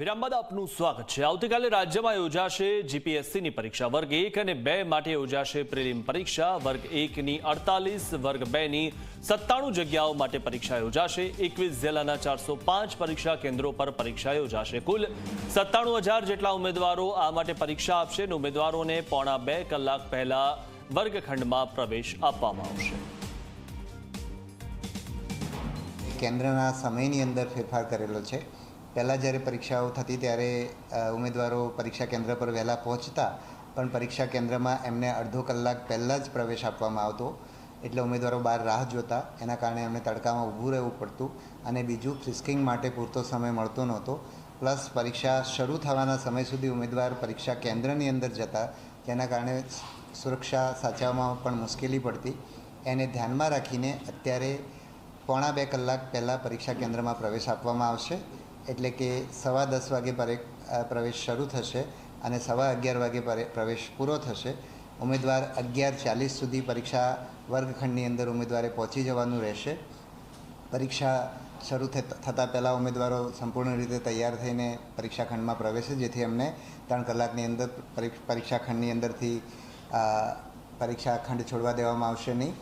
વિરામ બાદ આપનું સ્વાગત છે. આવતીકાલે રાજ્યમાં યોજાશે જીપીએસસીની પરીક્ષા. વર્ગ એક અને બે માટે યોજાશે પ્રિલિમ પરીક્ષા. વર્ગ એકની અડતાલીસ, વર્ગ બેની સત્તાણું જગ્યાઓ માટે પરીક્ષા યોજાશે. એકવીસ જિલ્લાના ચારસો પરીક્ષા કેન્દ્રો પર પરીક્ષા યોજાશે. કુલ સત્તાણું જેટલા ઉમેદવારો આ માટે પરીક્ષા આપશે અને ઉમેદવારોને પોણા બે કલાક પહેલા વર્ગખંડમાં પ્રવેશ આપવામાં આવશે. કેન્દ્રના સમયની અંદર ફેરફાર કરેલો છે. પહેલાં જ્યારે પરીક્ષાઓ થતી ત્યારે ઉમેદવારો પરીક્ષા કેન્દ્ર પર વહેલા પહોંચતા, પણ પરીક્ષા કેન્દ્રમાં એમને અડધો કલાક પહેલાં જ પ્રવેશ આપવામાં આવતો. એટલે ઉમેદવારો બહાર રાહ જોતા, એના કારણે એમને તડકામાં ઊભું રહેવું પડતું અને બીજું ફ્રિસ્કિંગ માટે પૂરતો સમય મળતો નહોતો. પ્લસ પરીક્ષા શરૂ થવાના સમય સુધી ઉમેદવાર પરીક્ષા કેન્દ્રની અંદર જતા, જેના કારણે સુરક્ષા સાચવવામાં પણ મુશ્કેલી પડતી. એને ધ્યાનમાં રાખીને અત્યારે પોણા બે કલાક પહેલાં પરીક્ષા કેન્દ્રમાં પ્રવેશ આપવામાં આવશે. એટલે કે સવા દસ વાગે પરે- પ્રવેશ શરૂ થશે અને સવા અગિયાર વાગે પરે- પ્રવેશ પૂરો થશે. ઉમેદવાર અગિયાર ચાલીસ સુધી પરીક્ષા વર્ગખંડની અંદર ઉમેદવારે પહોંચી જવાનું રહેશે. પરીક્ષા શરૂ થત- પહેલાં ઉમેદવારો સંપૂર્ણ રીતે તૈયાર થઈને પરીક્ષા ખંડમાં પ્રવેશે, જેથી એમને ત્રણ કલાકની અંદર પરીક્ષાખંડની પરીક્ષા ખંડની અંદરથી પરીક્ષાખંડ પરીક્ષા ખંડ છોડવા દેવામાં આવશે નહીં.